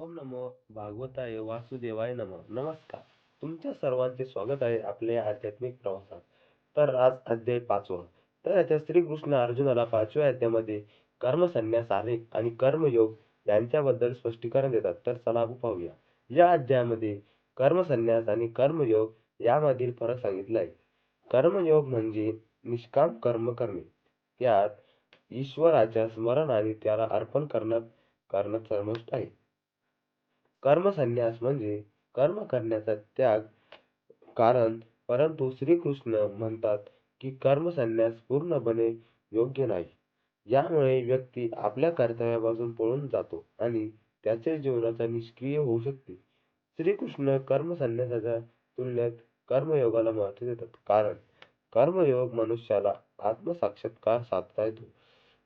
ओम नमो भागवताय वासुदेवाय नमो. नमस्कार. तुमच्या सर्वांचे स्वागत आहे आपल्या आध्यात्मिक प्रवासात. तर आज अध्याय पाचवा. तर आता श्रीकृष्ण अर्जुनाला पाचव्या अध्यायामध्ये कर्मसन्यास आले आणि कर्मयोग यांच्याबद्दल स्पष्टीकरण देतात. तर चला पाहूया. या अध्यायामध्ये कर्मसन्यास आणि कर्मयोग यामधील फरक सांगितला आहे. कर्मयोग म्हणजे निष्काम कर्म करणे. यात ईश्वराच्या स्मरण आणि त्याला अर्पण करण्यात करण्यात समाविष्ट आहे. कर्मसन्यास म्हणजे कर्म करण्याचा त्याग. कारण परंतु श्रीकृष्ण म्हणतात की कर्मसन्यास पूर्णपणे योग्य नाही. यामुळे व्यक्ती आपल्या कर्तव्यापासून पळून जातो आणि त्याचे जीवनाचा निष्क्रिय होऊ शकते. श्रीकृष्ण कर्मसन्यासाच्या तुलनेत कर्मयोगाला महत्त्व देतात. कारण कर्मयोग मनुष्याला आत्मसाक्षात्कार साधता येतो.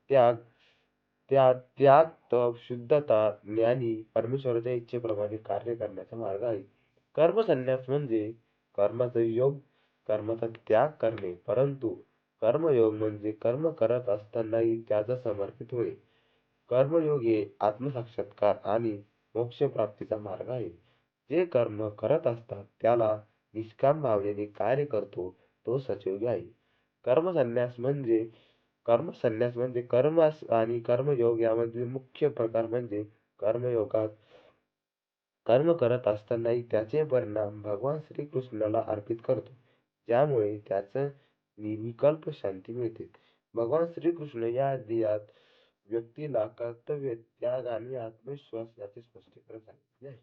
त्याग त्या त्यात शुद्धता ज्ञानी परमेश्वराच्या इच्छेप्रमाणे कार्य करण्याचा मार्ग आहे. कर्मसन्यास म्हणजे कर्माचा योग कर्माचा त्याग करणे. परंतु कर्मयोग म्हणजे कर्म करत असतानाही त्याचा समर्पित होय कर्मयोग हे आत्मसाक्षात्कार आणि मोक्षप्राप्तीचा मार्ग आहे. जे कर्म करत असतात त्याला निष्काम भावनेने कार्य करतो तो सचयोगी आहे. कर्मसन्यास म्हणजे कर्मसन्यास म्हणजे कर्म आणि कर्मयोग यामध्ये मुख्य प्रकार म्हणजे कर्मयोगात कर्म करत असतानाही त्याचे परिणाम भगवान श्रीकृष्णाला अर्पित करतो. ज्यामुळे त्याचं निर्विकल्प शांती मिळते. भगवान श्रीकृष्ण या अध्यायात व्यक्तीला कर्तव्य त्याग आणि आत्मविश्वास याचे स्पष्टीकरण सांगितले आहे